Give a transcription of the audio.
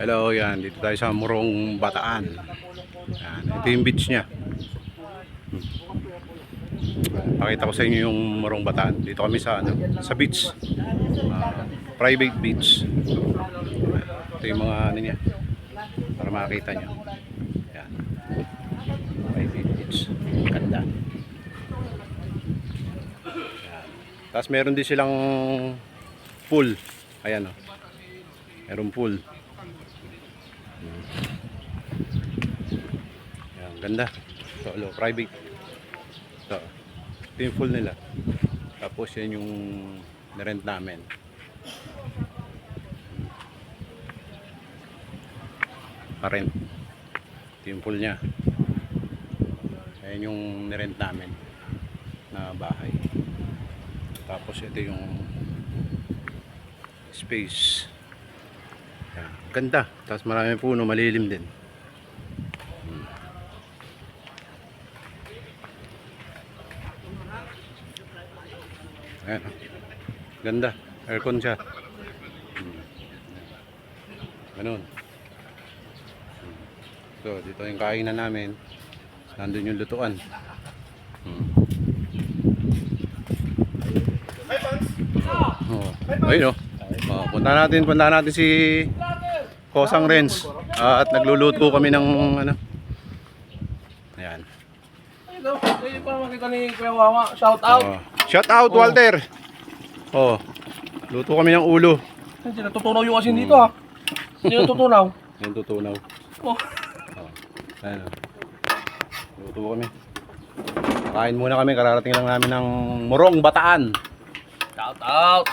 Hello, yan. Dito tayo sa Murong Bataan. Yan. Ito yung beach niya. Hmm. Pakita ko sa inyo yung Murong Bataan. Dito kami sa ano, sa beach. Ah, private beach. Ito yung mga ano niya. Para makita niyo. Yan. Private beach. Ganda. Yan. Tapos meron din silang pool. Ayan o. Meron pool. Yan, ganda. Solo, private. So, ito yung full nila. Tapos yan yung nirent namin. Pa-rent. Ito yung full niya. Ayan yung nirent namin na bahay. Tapos ito yung space. Ganda. Tapos marami puno, malilim din. Hmm. Ayan. oh. Ganda. Aircon siya. Hmm. Ganun. Hmm. So, dito yung kainan namin. Nandun yung lutuan. Hmm. Oh. Ayun oh. Oh, punta natin, punta natin si Kosang Renz. Ah, at nagluluto kami ng ano. Ayan. Pwede pa makita ni Kuya Wawa. Shout out. Oh. Shout out Walter. Oh. Luto kami ng ulo. Hindi, natutunaw yung asin dito ha. Hindi natutunaw. Yung tutunaw. Oh. Oh. Ayan. oh. Luto kami. Kain muna kami, kararating lang namin ng Morong Bataan. Shout out.